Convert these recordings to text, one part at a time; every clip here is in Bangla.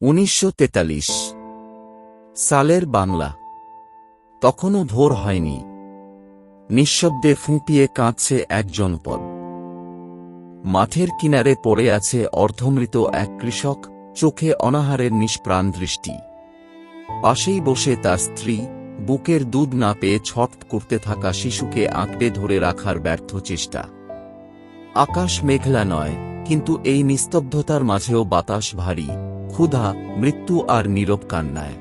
উনিশশো তেতাল্লিশ সালের বাংলা। তখনও ভোর হয়নি। নিঃশব্দে ফুঁপিয়ে কাঁদছে এক জনপদ। মাঠের কিনারে পড়ে আছে অর্ধমৃত এক কৃষক, চোখে অনাহারের নিষ্প্রাণ দৃষ্টি। পাশেই বসে তার স্ত্রী, বুকের দুধ না পেয়ে ছট করতে থাকা শিশুকে আঁকড়ে ধরে রাখার ব্যর্থ চেষ্টা। আকাশ মেঘলা নয়, কিন্তু এই নিস্তব্ধতার মাঝেও বাতাস ভারী। ক্ষুধা, মৃত্যু আর নীরব কান্নায়।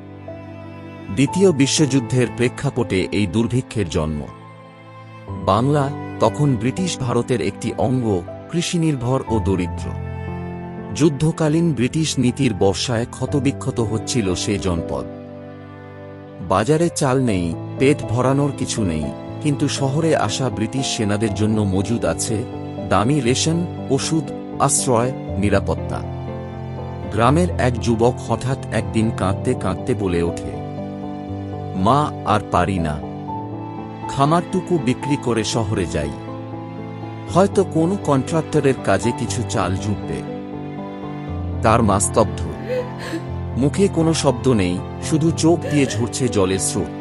দ্বিতীয় বিশ্বযুদ্ধের প্রেক্ষাপটে এই দুর্ভিক্ষের জন্ম। বাংলা তখন ব্রিটিশ ভারতের একটি অঙ্গ, কৃষিনির্ভর ও দরিদ্র। যুদ্ধকালীন ব্রিটিশ নীতির বর্ষায় ক্ষতবিক্ষত হচ্ছিল সে জনপদ। বাজারে চাল নেই, পেট ভরানোর কিছু নেই, কিন্তু শহরে আসা ব্রিটিশ সেনাদের জন্য মজুদ আছে দামি রেশন, ওষুধ, আশ্রয়, নিরাপত্তা। গ্রামের এক যুবক হঠাৎ একদিন কাঁদতে কাঁদতে বলে ওঠে, মা আর পারি না। খামারটুকু বিক্রি করে শহরে যাই। হয়তো কোনো কন্ট্রাক্টরের কাজে কিছু চাল জুটবে। তার মা স্তব্ধ। মুখে কোনো শব্দ নেই, শুধু চোখ দিয়ে ঝরছে জলের স্রোত।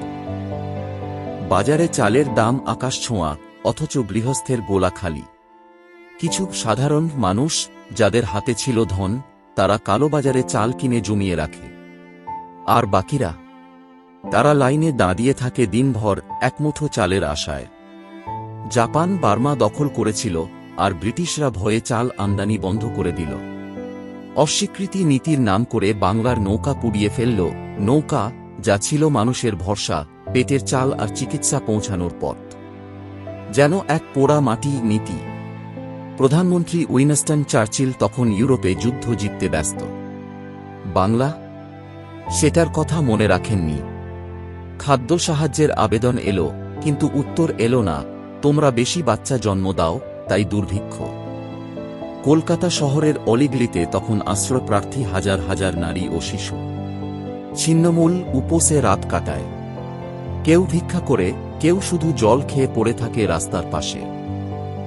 বাজারে চালের দাম আকাশ ছোঁয়া, অথচ গৃহস্থের গোলা খালি। কিছু সাধারণ মানুষ, যাদের হাতে ছিল ধন তারা কালোবাজারে চাল কিনে জমিয়ে রাখে। আর বাকিরা, তারা লাইনে দাঁড়িয়ে থাকে দিনভর একমুঠো চালের আশায়। জাপান বার্মা দখল করেছিল আর ব্রিটিশরা ভয়ে চাল আমদানি বন্ধ করে দিল। অস্বীকৃতি নীতির নাম করে বাংলার নৌকা পুড়িয়ে ফেলল নৌকা, যা ছিল মানুষের ভরসা, পেটের চাল আর চিকিৎসা পৌঁছানোর পথ। যেন এক পোড়া মাটি নীতি। প্রধানমন্ত্রী উইনস্টন চার্চিল তখন ইউরোপে যুদ্ধ জিততে ব্যস্ত। বাংলা, সেটার কথা মনে রাখেননি। খাদ্য সাহায্যের আবেদন এলো, কিন্তু উত্তর এলো না, তোমরা বেশি বাচ্চা জন্ম দাও, তাই দুর্ভিক্ষ। কলকাতা শহরের অলিগলিতে তখন আশ্রয়প্রার্থী হাজার হাজার নারী ও শিশু। ছিন্নমূল উপসে রাত কাটায়। কেউ ভিক্ষা করে, কেউ শুধু জল খেয়ে পড়ে থাকে রাস্তার পাশে।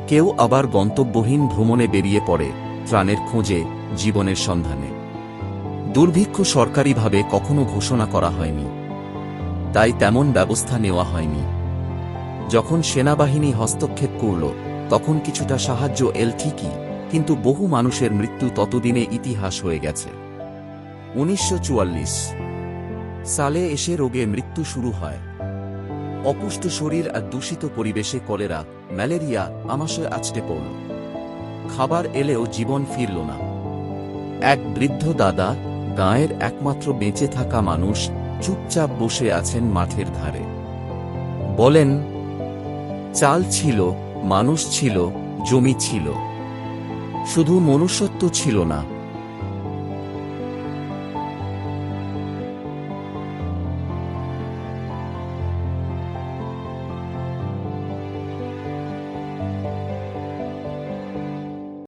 কেউ আবার গন্তব্যহীন ভ্রমণে বেরিয়ে পড়ে ত্রাণের খোঁজে, জীবনের সন্ধানে। দুর্ভিক্ষ সরকারিভাবে কখনো ঘোষণা করা হয়নি। তাই তেমন ব্যবস্থা নেওয়া হয়নি। যখন সেনাবাহিনী হস্তক্ষেপ করল, তখন কিছুটা সাহায্য এল ঠিকই, কিন্তু বহু মানুষের মৃত্যু ততদিনে ইতিহাস হয়ে গেছে। উনিশশো চুয়াল্লিশ সালে এসে রোগে মৃত্যু শুরু হয়। অপুষ্ট শরীর আর দূষিত পরিবেশে কলেরা, ম্যালেরিয়া আমাশয় আছটে পড়ল। খাবার এলেও জীবন ফিরল না। এক বৃদ্ধ দাদা, গাঁয়ের একমাত্র বেঁচে থাকা মানুষ, চুপচাপ বসে আছেন মাঠের ধারে। বলেন, চাল ছিল, মানুষ ছিল, জমি ছিল। শুধু মনুষ্যত্ব ছিল না